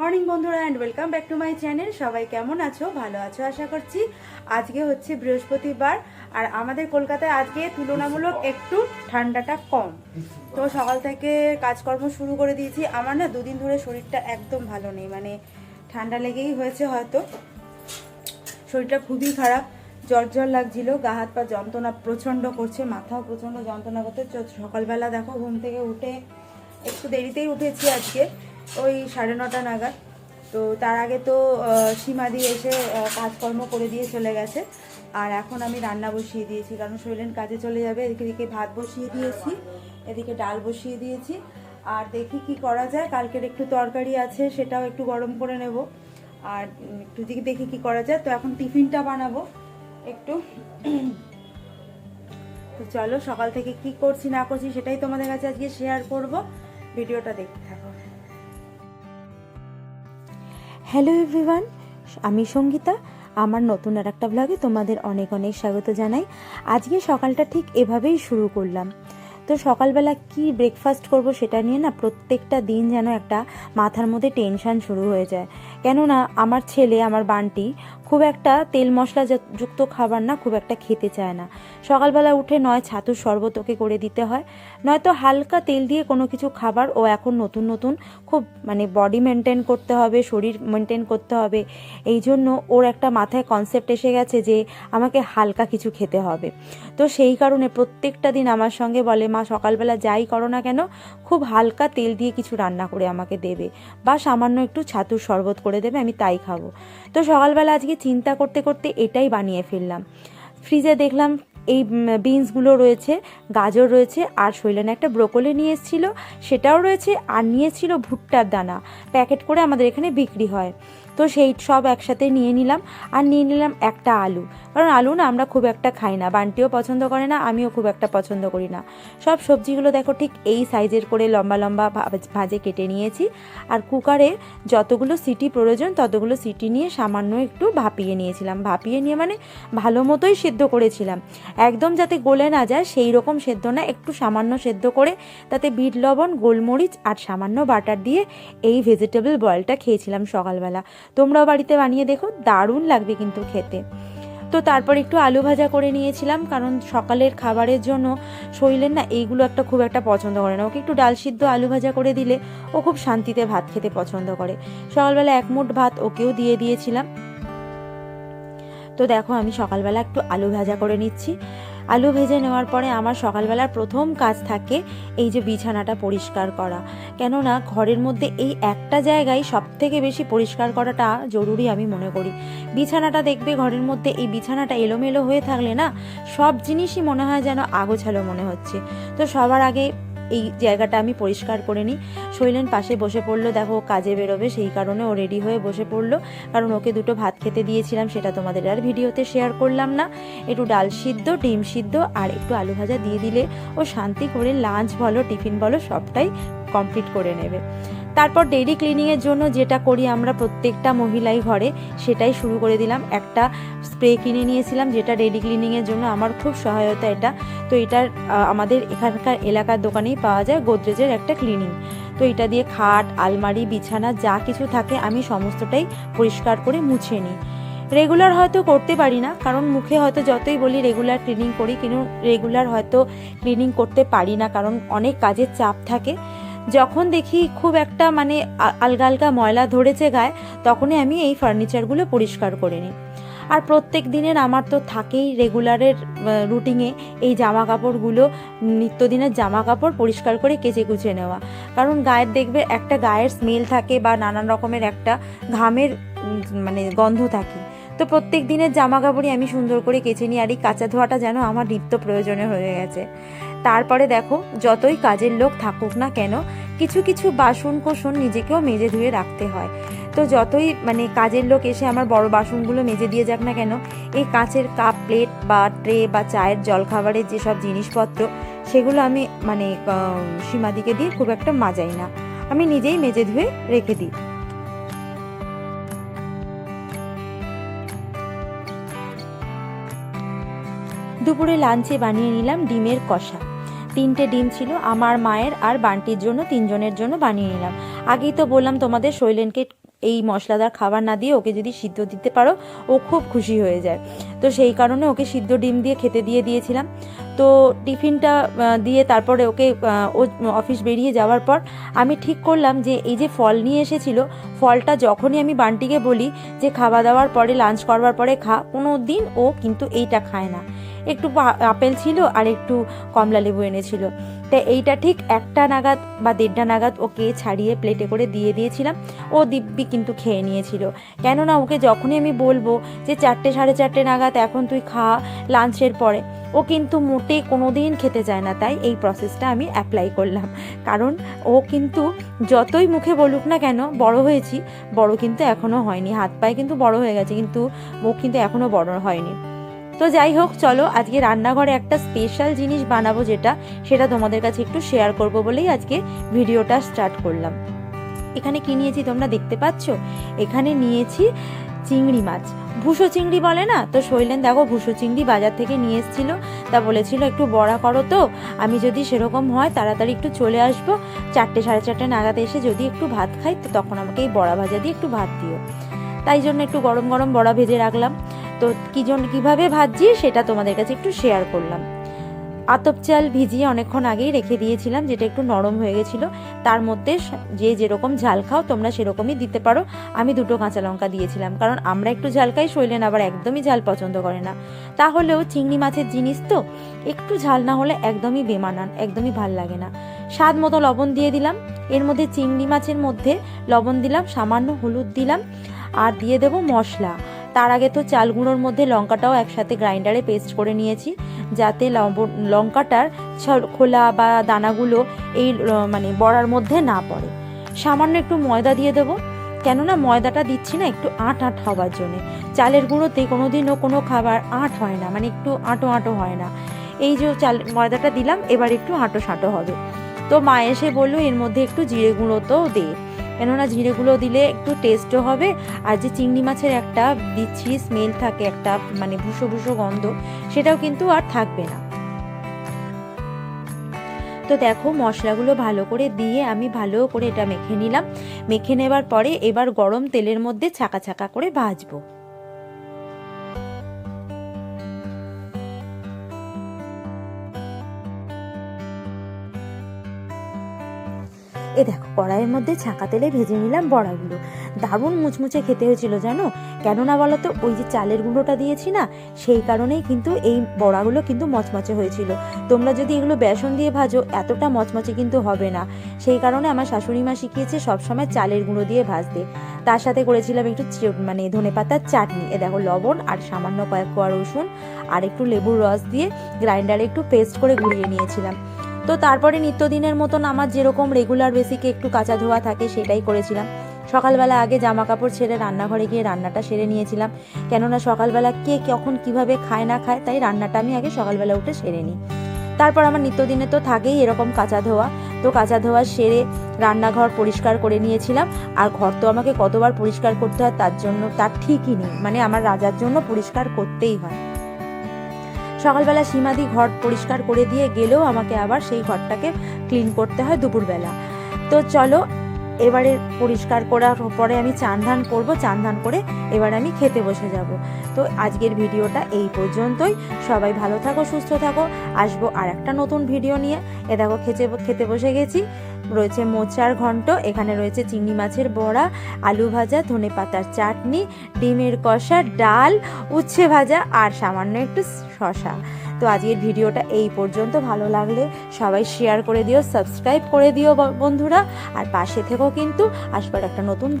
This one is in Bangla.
মর্নিং বন্ধুরা and welcome back to my channel সবাই কেমন আছো? ভালো আছো, আশা করছি। আজকে হচ্ছে বৃহস্পতিবার, আর আমাদের কলকাতায় আজকে তুলনামূলক একটু ঠান্ডাটা কম। তো সকাল থেকে কাজকর্ম শুরু করে দিয়েছি। আমার না দুদিন ধরে শরীরটা একদম ভালো নেই মানে ঠান্ডা লেগেই হয়েছে হয়তো। শরীরটা খুবই খারাপ, জ্বর জ্বর লাগছিল, গা হাত পা যন্ত্রণা প্রচণ্ড করছে, মাথাও প্রচণ্ড যন্ত্রণা করছে। তো সকালবেলা দেখো, ঘুম থেকে উঠে একটু দেরিতেই উঠেছি আজকে। ওই সাড়ে নটা নাগাদ। তো তার আগে তো সীমাদি এসে কাজকর্ম করে দিয়ে চলে গেছে। আর এখন আমি রান্না বসিয়ে দিয়েছি, কারণ শৈলেন কাজে চলে যাবে। এদিকে ভাত বসিয়ে দিয়েছি, এদিকে ডাল বসিয়ে দিয়েছি। আর দেখি কি করা যায়, কালকের একটু তরকারি আছে, সেটাও একটু গরম করে নেব। আর একটু দিকে দেখি কি করা যায়। তো এখন টিফিনটা বানাবো একটু। তো চলো, সকাল থেকে কি করছি না করছি সেটাই তোমাদের কাছে আজকে শেয়ার করব। ভিডিওটা দেখতে থাকো। হ্যালো এভরিওয়ান, আমি সঙ্গীতা। আমার নতুন আর একটা ব্লগে তোমাদের অনেক অনেক স্বাগত জানাই। আজকে সকালটা ঠিক এভাবেই শুরু করলাম। তো সকালবেলা কি ব্রেকফাস্ট করব সেটা নিয়ে না প্রত্যেকটা দিন যেন একটা মাথার মধ্যে টেনশান শুরু হয়ে যায়। কেননা আমার ছেলে, আমার বান্টি খুব একটা তেল মশলা যুক্ত খাবার না, খুব একটা খেতে চায় না। সকালবেলা উঠে নয়, ছাতুর শরবত ওকে করে দিতে হয়। নয়তো হালকা তেল দিয়ে কোনো কিছু খাবার ও এখন নতুন নতুন খুব মানে বডি মেনটেন করতে হবে, শরীর মেনটেন করতে হবে। এই জন্য ওর একটা মাথায় কনসেপ্ট এসে গেছে যে আমাকে হালকা কিছু খেতে হবে। তো সেই কারণে প্রত্যেকটা দিন আমার সঙ্গে বলে, মা, সকালবেলা যাই করো না কেন? খুব হালকা তেল দিয়ে কিছু রান্না করে আমাকে দেবে। বা সামান্য একটু ছাতুর শরবত করে দেবে, আমি তাই খাব। তো সকালবেলা আজকে চিন্তা করতে করতে এটাই বানিয়ে ফেললাম। ফ্রিজে দেখলাম এই বিনসগুলো রয়েছে, গাজর রয়েছে, আর শৈলেন একটা ব্রোকলি নিয়ে এসেছিল, সেটাও রয়েছে, আর নিয়েছিল ভুট্টার দানা, প্যাকেট করে আমাদের এখানে বিক্রি হয়। তো সেই সব একসাথে নিয়ে নিলাম, আর নিয়ে নিলাম একটা আলু। কারণ আলু না আমরা খুব একটা খাই না, বান্টিও পছন্দ করে না, আমিও খুব একটা পছন্দ করি না। সব সবজিগুলো দেখো ঠিক এই সাইজের করে লম্বা লম্বা ভাজে কেটে নিয়েছি, আর কুকারে যতগুলো সিটি প্রয়োজন ততগুলো সিটি নিয়ে সামান্য একটু ভাপিয়ে নিয়েছিলাম। ভাপিয়ে নিয়ে মানে ভালো মতোই সেদ্ধ করেছিলাম। একদম যাতে গলে না যায়, সেই রকম সেদ্ধ না, একটু সামান্য সেদ্ধ করে তাতে বিট লবণ, গোলমরিচ আর সামান্য বাটার দিয়ে এই ভেজিটেবল বয়েলটা খেয়েছিলাম সকালবেলা। তোমরাও বাড়িতে বানিয়ে দেখো, দারুণ লাগবে কিন্তু খেতে। তো তারপর একটু আলু ভাজা করে নিয়েছিলাম, কারণ সকালের খাবারের জন্য শৈলের না এইগুলো একটা খুব একটা পছন্দ করে না। ওকে একটু ডাল সিদ্ধ আলু ভাজা করে দিলে ও খুব শান্তিতে ভাত খেতে পছন্দ করে। সকালবেলা এক মুঠ ভাত ওকেও দিয়ে দিয়েছিলাম। তো দেখো, আমি সকালবেলা একটু আলু ভাজা করে নিচ্ছি। আলু ভেজে নেওয়ার পরে আমার সকালবেলার প্রথম কাজ থাকে এই যে বিছানাটা পরিষ্কার করা। কেননা, ঘরের মধ্যে এই একটা জায়গায় সব থেকে বেশি পরিষ্কার করাটা জরুরি আমি মনে করি। বিছানাটা দেখবে ঘরের মধ্যে এই বিছানাটা এলোমেলো হয়ে থাকলে না, সব জিনিসই মনে হয় যেন আগোছালো মনে হচ্ছে। তো সবার আগে এই জায়গাটা আমি পরিষ্কার করে নিই। শৈলেন পাশে বসে পড়ল, দেখো কাজে বেরোবে, সেই কারণে ও রেডি হয়ে বসে পড়ল। কারণ ওকে দুটো ভাত খেতে দিয়েছিলাম, সেটা তোমাদের আর ভিডিওতে শেয়ার করলাম না। একটু ডাল সিদ্ধ, ডিম সিদ্ধ আর একটু আলু ভাজা দিয়ে দিলে ও শান্তি করে লাঞ্চ বলো টিফিন বলো, সবটাই কমপ্লিট করে নেবে। তারপর ডেইলি ক্লিনিংয়ের জন্য যেটা করি আমরা প্রত্যেকটা মহিলাই ঘরে সেটাই শুরু করে দিলাম। একটা স্প্রে কিনে নিয়েছিলাম যেটা ডেইলি ক্লিনিংয়ের জন্য আমার খুব সহায়তা এটা। তো আহ, আমাদের এখানকার এলাকার দোকানেই পাওয়া যায় গোদরেজের একটা ক্লিনিং তো এটা দিয়ে খাট আলমারি বিছানা যা কিছু থাকে আমি সমস্তটাই পরিষ্কার করে মুছে নিই। রেগুলার হয়তো করতে পারি না কারণ মুখে হয়তো যতই বলি রেগুলার ক্লিনিং করি কিন্তু রেগুলার হয়তো ক্লিনিং করতে পারি না কারণ অনেক কাজের চাপ থাকে। যখন দেখি খুব একটা মানে আলগা আলগা ময়লা ধরেছে গায়ে, তখনই আমি এই ফার্নিচারগুলো পরিষ্কার করে নিই। আর প্রত্যেক দিনের আমার তো থাকেই রেগুলারের রুটিনে এই জামা কাপড়গুলো নিত্যদিনের জামা কাপড় পরিষ্কার করে কেচে কুচে নেওয়া। কারণ গায়ের দেখবে একটা গায়ের স্মেল থাকে বা নানান রকমের একটা ঘামের মানে গন্ধ থাকে। তো প্রত্যেক দিনের জামা কাপড়ই আমি সুন্দর করে কেচে নিই, আর এই কাঁচা ধোয়াটা যেন আমার নিত্য প্রয়োজনে হয়ে গেছে। তারপরে দেখো, যতই কাজের লোক থাকুক না কেন, কিছু কিছু বাসন কোসন নিজেকেও মেজে ধুয়ে রাখতে হয়। তো যতই মানে কাজের লোক এসে আমার বড় বাসনগুলো মেজে দিয়ে যাক না কেন, এই কাঁচের কাপ, প্লেট বা ট্রে বা চায়ের জলখাবারের যেসব জিনিসপত্র, সেগুলো আমি মানে সীমাদিকে দিয়ে খুব একটা মাজাই না। আমি নিজেই মেজে ধুয়ে রেখে দিই। দুপুরে লাঞ্চে বানিয়ে নিলাম ডিমের কষা। তিনটে ডিম ছিল, আমার মায়ের আর বান্টির জন্য, তিনজনের জন্য বানিয়ে নিলাম। আগেই তো বললাম তোমাদের শৈলেনকে এই মশলাদার খাবার না দিয়ে ওকে যদি সিদ্ধ দিতে পারো, ও খুব খুশি হয়ে যায়। তো সেই কারণে ওকে সিদ্ধ ডিম দিয়ে খেতে দিয়ে দিয়েছিলাম। তো টিফিনটা দিয়ে তারপরে ওকে ও অফিস বেরিয়ে যাওয়ার পর আমি ঠিক করলাম যে এই যে ফল নিয়ে এসেছিল, ফলটা যখনই আমি বান্টিকে বলি যে খাওয়া দাওয়ার পরে, লাঞ্চ করবার পরে খা, কোনো দিন ও কিন্তু এইটা খায় না। একটু আপেল ছিল আর একটু কমলা লেবু এনেছিল। তা এইটা ঠিক একটা নাগাদ বা দেড়টা নাগাদ ওকে ছাড়িয়ে প্লেটে করে দিয়ে দিয়েছিলাম। ও দিব্যি কিন্তু খেয়ে নিয়েছিল। কেননা ওকে যখনই আমি বলব যে চারটে সাড়ে চারটে নাগাদ এখন তুই খা, লাঞ্চের পরে, ও কিন্তু মোটেই কোনো দিন খেতে চায় না। তাই এই প্রসেসটা আমি অ্যাপ্লাই করলাম। কারণ ও কিন্তু যতই মুখে বলুক না কেন, বড় হয়েছি, বড় কিন্তু এখনও হয়নি। হাত পায়ে কিন্তু বড় হয়ে গেছে, কিন্তু মুখ কিন্তু এখনও বড় হয়নি। তো যাই হোক, চলো আজকে রান্নাঘরে একটা স্পেশাল জিনিস বানাবো যেটা, সেটা তোমাদের কাছে একটু শেয়ার করব বলেই আজকে ভিডিওটা স্টার্ট করলাম। এখানে কি নিয়েছি তোমরা দেখতে পাচ্ছ? এখানে নিয়েছি চিংড়ি মাছ। ভুসো চিংড়ি বলে না? তো শৈলেন দেখো ভুসো চিংড়ি বাজার থেকে নিয়ে এসেছিল। তা বলেছিল, একটু বড়া করো তো। আমি যদি সেরকম হয়, তাড়াতাড়ি একটু চলে আসব। চারটে, সাড়ে চারটে নাগাদ এসে যদি একটু ভাত খাই, তো তখন আমাকে এই বড়া ভাজা দিয়ে একটু ভাত দিও। তাই জন্য একটু গরম গরম বড়া ভেজে রাখলাম। তো কি জন, কীভাবে ভাজছি সেটা তোমাদের কাছে একটু শেয়ার করলাম। আতপ চাল ভিজিয়ে অনেকক্ষণ আগেই রেখে দিয়েছিলাম, যেটা একটু নরম হয়ে গেছিল। তার মধ্যে যে যেরকম ঝাল খাও, তোমরা সেরকমই দিতে পারো। আমি দুটো কাঁচা লঙ্কা দিয়েছিলাম, কারণ আমরা একটু ঝাল খাই, শৈলেন আবার একদমই ঝাল পছন্দ করে না। তাহলেও চিংড়ি মাছের জিনিস তো, একটু ঝাল না হলে একদমই বেমানান, একদমই ভালো লাগে না। স্বাদ মতো লবণ দিয়ে দিলাম, এর মধ্যে চিংড়ি মাছের মধ্যে লবণ দিলাম, সামান্য হলুদ দিলাম, আর দিয়ে দেবো মশলা। তার আগে তো চাল গুঁড়োর মধ্যে লঙ্কাটাও একসাথে গ্রাইন্ডারে পেস্ট করে নিয়েছি, যাতে লঙ্কাটার খোলা বা দানাগুলো এই মানে বড়ার মধ্যে না পড়ে। সামান্য একটু ময়দা দিয়ে দেবো, কেননা ময়দাটা দিচ্ছি না একটু আট আট হওয়ার জন্যে। চালের গুঁড়োতে কোনো দিনও কোনো খাবার আট হয় না মানে একটু আঁটো আঁটো হয় না। এই যে চাল ময়দাটা দিলাম, এবার একটু আঁটো সাঁটো হবে। তো মা এসে বলল, এর মধ্যে একটু জিরে গুঁড়ো তো দে। কেননা জিরেগুলো দিলে একটু টেস্টও হবে। আর যে চিংড়ি মাছের একটা বিচ্ছি স্মেল থাকে একটা মানে ভুসো ভুসো গন্ধ, সেটাও কিন্তু আর থাকবে না। তো দেখো মশলাগুলো ভালো করে দিয়ে আমি ভালো করে এটা মেখে নিলাম। মেখে নেবার পরে এবার গরম তেলের মধ্যে ছাকা ছাকা করে ভাজবো। এ দেখো, কড়াইয়ের মধ্যে ছাকা তেলে ভেজে নিলাম বড়াগুলো। দারুণ মুচমুচে খেতে হয়েছিল জানো? কেননা বলো তো ওই যে চালের গুঁড়োটা দিয়েছি না, সেই কারণেই কিন্তু এই বড়াগুলো কিন্তু মচমচে হয়েছিল। তোমরা যদি এগুলো বেসন দিয়ে ভাজো, এতটা মচমচে কিন্তু হবে না। সেই কারণে আমার শাশুড়ি মা শিখিয়েছে সবসময় চালের গুঁড়ো দিয়ে ভাজতে। তার সাথে করেছিলাম একটু মানে ধনে পাতার চাটনি। এ দেখো, লবণ আর সামান্য কয়েক কোয়া রসুন আর একটু লেবুর রস দিয়ে গ্রাইন্ডারে একটু পেস্ট করে গুঁড়িয়ে নিয়েছিলাম। তো তারপরে নিত্যদিনের মতন আমার যেরকম রেগুলার বেসিকে একটু কাঁচা ধোয়া থাকে সেটাই করেছিলাম। সকালবেলা আগে জামা কাপড় ছেড়ে রান্নাঘরে গিয়ে রান্নাটা সেরে নিয়েছিলাম। কেননা সকালবেলা কে কখন কীভাবে খায় না খায় তাই রান্নাটা আমি আগে সকালবেলা উঠে সেরে নিই। তারপর আমার নিত্যদিনে তো থাকেই এরকম কাঁচা ধোয়া। তো কাঁচা ধোয়া সেরে রান্নাঘর পরিষ্কার করে নিয়েছিলাম। আর ঘর তো আমাকে কতবার পরিষ্কার করতে হয় তার জন্য, তার ঠিকই নেই। মানে আমার রাজার জন্য পরিষ্কার করতেই হয়। সকালবেলা সীমাদি ঘর পরিষ্কার করে দিয়ে গেলেও আমাকে আবার সেই ঘরটাকে ক্লিন করতে হয় দুপুরবেলা। তো চলো, এবারে পরিষ্কার করার পরে আমি চান ধান করব, চান ধান করে এবার আমি খেতে বসে যাব। তো আজকের ভিডিওটা এই পর্যন্তই। সবাই ভালো থাকো, সুস্থ থাকো। আসব আর একটা নতুন ভিডিও নিয়ে। এ দেখো খেতে খেতে বসে গেছি। রয়েছে মোচার ঘন্ট, এখানে রয়েছে চিংড়ি মাছের বড়া, আলু ভাজা, ধনে পাতার চাটনি, ডিমের কষা, ডাল, উচ্ছে ভাজা আর সামান্য একটু শশা তো আজকের ভিডিওটা এই পর্যন্ত। ভালো লাগলে সবাই শেয়ার করে দিও সাবস্ক্রাইব করে দিও বন্ধুরা। আর পাশে থেকেও কিন্তু আসবার একটা নতুন